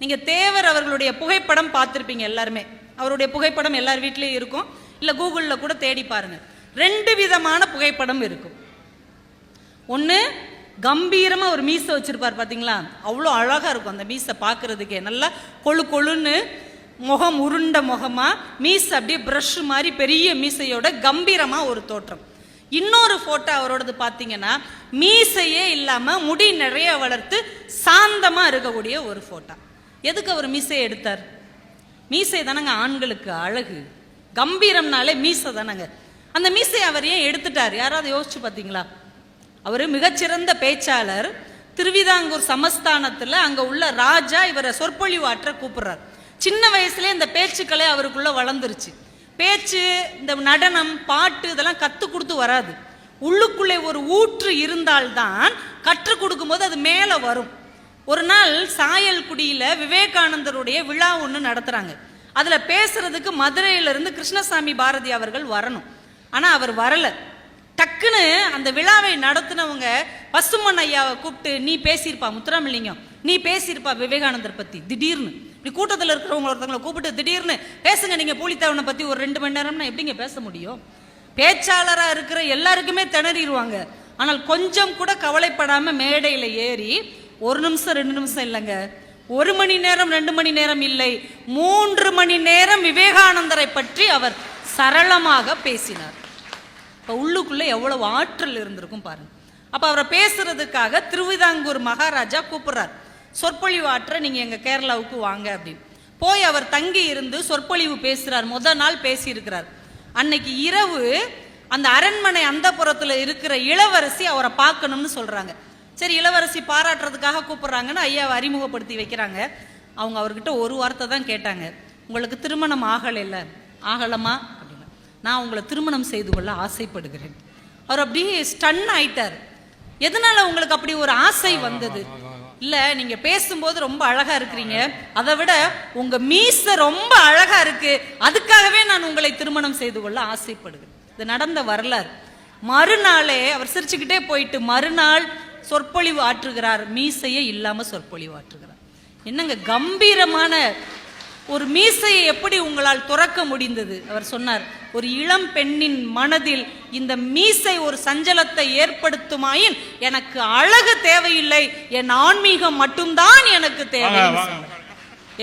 நீங்கள் தேவர் அவர்களுடைய புகைப்படம் பார்த்துருப்பீங்க எல்லாருமே. அவருடைய புகைப்படம் எல்லார் வீட்லேயும் இருக்கும். இல்லை கூகுளில் கூட தேடி பாருங்க. ரெண்டு விதமான புகைப்படம் இருக்கும். ஒன்று கம்பீரமாக ஒரு மீசை வச்சுருப்பார் பார்த்தீங்களா அவ்வளோ அழகாக இருக்கும் அந்த மீசை பார்க்குறதுக்கே நல்லா கொழு கொழுன்னு முகம் உருண்ட முகமாக மீசை அப்படியே ப்ரஷ் மாதிரி பெரிய மீசையோட கம்பீரமாக ஒரு தோற்றம். இன்னொரு ஃபோட்டோ அவரோடது பார்த்தீங்கன்னா மீசையே இல்லாமல் முடி நிறைய வளர்த்து சாந்தமாக இருக்கக்கூடிய ஒரு ஃபோட்டோ எதுக்கு அவர் மீசையை எடுத்தார்? மீசை தானங்க ஆண்களுக்கு அழகு. கம்பீரம்னாலே மீசை தானங்க. அந்த மீசை அவர் ஏன் எடுத்துட்டார்? யாராவது யோசிச்சு பார்த்தீங்களா? அவர் மிகச்சிறந்த பேச்சாளர். திருவிதாங்கூர் சமஸ்தானத்தில் அங்கே உள்ள ராஜா இவரை சொற்பொழிவு ஆற்ற கூப்பிடுறார். சின்ன வயசுலேயே இந்த பேச்சுக்களை அவருக்குள்ளே வளர்ந்துருச்சு. பேச்சு இந்த நடனம் பாட்டு இதெல்லாம் கற்றுக் கொடுத்து வராது. உள்ளுக்குள்ளே ஒரு ஊற்று இருந்தால்தான் கற்றுக் கொடுக்கும்போது அது மேலே வரும். ஒரு நாள் சாயல்குடியில் விவேகானந்தருடைய விழா ஒன்று நடத்துகிறாங்க அதில் பேசுறதுக்கு மதுரையிலிருந்து கிருஷ்ணசாமி பாரதி அவர்கள் வரணும். ஆனால் அவர் வரலை. டக்குன்னு அந்த விழாவை நடத்தினவங்க பசுமன் ஐயாவை கூப்பிட்டு நீ பேசியிருப்பா முத்துராமலிங்கம் நீ பேசியிருப்பா விவேகானந்தர் பற்றி திடீர்னு. இப்படி கூட்டத்தில் இருக்கிறவங்க ஒருத்தவங்களை கூப்பிட்டு திடீர்னு பேசுங்க நீங்கள் பூலித்தேவனை பற்றி ஒரு ரெண்டு மணி நேரம்னா எப்படிங்க பேச முடியும்? பேச்சாளராக இருக்கிற எல்லாருக்குமே திணறிடுவாங்க. ஆனால் கொஞ்சம் கூட கவலைப்படாமல் மேடையில் ஏறி ஒரு நிமிஷம் ரெண்டு நிமிஷம் இல்லைங்க. ஒரு மணி நேரம் ரெண்டு மணி நேரம் இல்லை. மூன்று மணி நேரம் விவேகானந்தரை பற்றி அவர் சரளமாக பேசினார். இப்போ உள்ளுக்குள்ளே எவ்வளவு ஆற்றல் இருந்திருக்கும் பாருங்க. அப்போ அவரை பேசுறதுக்காக திருவிதாங்கூர் மகாராஜா கூப்பிடுறார். சொற்பொழிவு ஆற்ற நீங்கள் எங்கள் கேரளாவுக்கு வாங்க அப்படின்னு. போய் அவர் தங்கி இருந்து சொற்பொழிவு பேசுகிறார் முத நாள் பேசியிருக்கிறார். அன்னைக்கு இரவு அந்த அரண்மனை அந்தப்புறத்துல இருக்கிற இளவரசி அவரை பார்க்கணும்னு சொல்கிறாங்க சரி இளவரசி பாராட்டுறதுக்காக கூப்பிடுறாங்கன்னு ஐயாவை அறிமுகப்படுத்தி வைக்கிறாங்க. அவங்க அவர்கிட்ட ஒரு வார்த்தை தான் கேட்டாங்க. உங்களுக்கு திருமணம் ஆகலைல்ல? ஆகலமா அப்படின்னா நான் உங்களை திருமணம் செய்து கொள்ள ஆசைப்படுகிறேன். அவர் அப்படியே ஸ்டன் ஆயிட்டார். எதனால உங்களுக்கு அப்படி ஒரு ஆசை வந்தது? இல்ல நீங்க பேசும்போது ரொம்ப அழகா இருக்கிறீங்க. அதை விட உங்க மீச ரொம்ப அழகா இருக்கு. அதுக்காகவே நான் உங்களை திருமணம் செய்து கொள்ள ஆசைப்படுகிறேன். இது நடந்த வரலாறு. மறுநாளே அவர் சிரிச்சுக்கிட்டே போயிட்டு மறுநாள் சொற்பொழிவு ஆற்றுகிறார் மீசையே இல்லாம சொற்பொழிவு ஆற்றுகிறார். என்னங்க கம்பீரமான ஒரு மீசையை எப்படி உங்களால் துறக்க முடிந்தது? அவர் சொன்னார் ஒரு இளம் பெண்ணின் மனதில் இந்த மீசை ஒரு சஞ்சலத்தை ஏற்படுத்துமாயின் எனக்கு அழகு தேவையில்லை என் ஆன்மீகம் மட்டும்தான் எனக்கு தேவை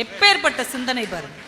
எப்பேற்பட்ட சிந்தனை பாருங்க.